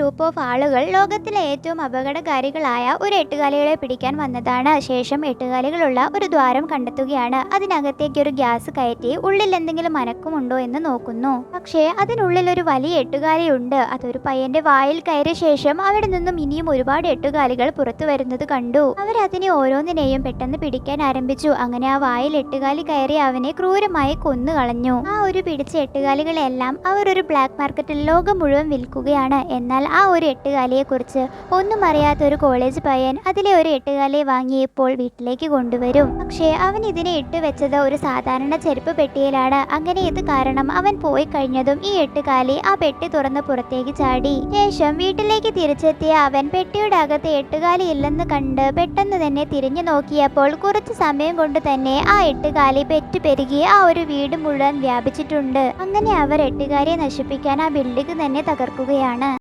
Group of ആളുകൾ ലോകത്തിലെ ഏറ്റവും അപകടകാരികളായ ഒരു എട്ടുകാലികളെ പിടിക്കാൻ വന്നതാണ്. ശേഷം എട്ടുകാലികളുള്ള ഒരു ദ്വാരം കണ്ടെത്തുകയാണ്. അതിനകത്തേക്ക് ഒരു ഗ്യാസ് കയറ്റി ഉള്ളിൽ എന്തെങ്കിലും അനക്കമുണ്ടോ എന്ന് നോക്കുന്നു. പക്ഷേ അതിനുള്ളിൽ ഒരു വലിയ എട്ടുകാലിയുണ്ട്. അതൊരു പയ്യന്റെ വായിൽ കയറിയ ശേഷം അവിടെ നിന്നും ഇനിയും ഒരുപാട് എട്ടുകാലികൾ പുറത്തു വരുന്നത് കണ്ടു. അവരതിനെ ഓരോന്നിനെയും പെട്ടെന്ന് പിടിക്കാൻ ആരംഭിച്ചു. അങ്ങനെ ആ വായിൽ എട്ടുകാലി കയറി അവനെ ക്രൂരമായി കൊന്നു കളഞ്ഞു ആ ഒരു പിടിച്ച എട്ടുകാലികളെല്ലാം അവർ ഒരു ബ്ലാക്ക് മാർക്കറ്റിൽ ലോകം മുഴുവൻ വിൽക്കുകയാണ്. എന്നാൽ ആ ഒരു എട്ടുകാലിയെക്കുറിച്ച് ഒന്നും അറിയാത്ത ഒരു കോളേജ് പയ്യൻ അതിലെ ഒരു എട്ടുകാലിയെ വാങ്ങിയപ്പോൾ വീട്ടിലേക്ക് കൊണ്ടുവരും. പക്ഷേ അവൻ ഇതിനെ ഇട്ടുവെച്ചത് ഒരു സാധാരണ ചെരുപ്പ് പെട്ടിയിലാണ്. അങ്ങനെ ഇത് കാരണം അവൻ പോയി കഴിഞ്ഞതും ഈ എട്ടുകാലി ആ പെട്ടി തുറന്ന് പുറത്തേക്ക് ചാടി. ശേഷം വീട്ടിലേക്ക് തിരിച്ചെത്തിയ അവൻ പെട്ടിയുടെ അകത്ത് എട്ടുകാലി ഇല്ലെന്ന് കണ്ട് പെട്ടെന്ന് തന്നെ തിരിഞ്ഞു നോക്കിയപ്പോൾ കുറച്ച് സമയം കൊണ്ട് തന്നെ ആ എട്ടുകാലി പെറ്റുപെരുകി ആ ഒരു വീട് മുഴുവൻ വ്യാപിച്ചിട്ടുണ്ട്. അങ്ങനെ അവർ എട്ടുകാലിയെ നശിപ്പിക്കാൻ ആ ബിൽഡിംഗ് തന്നെ തകർക്കുകയാണ്.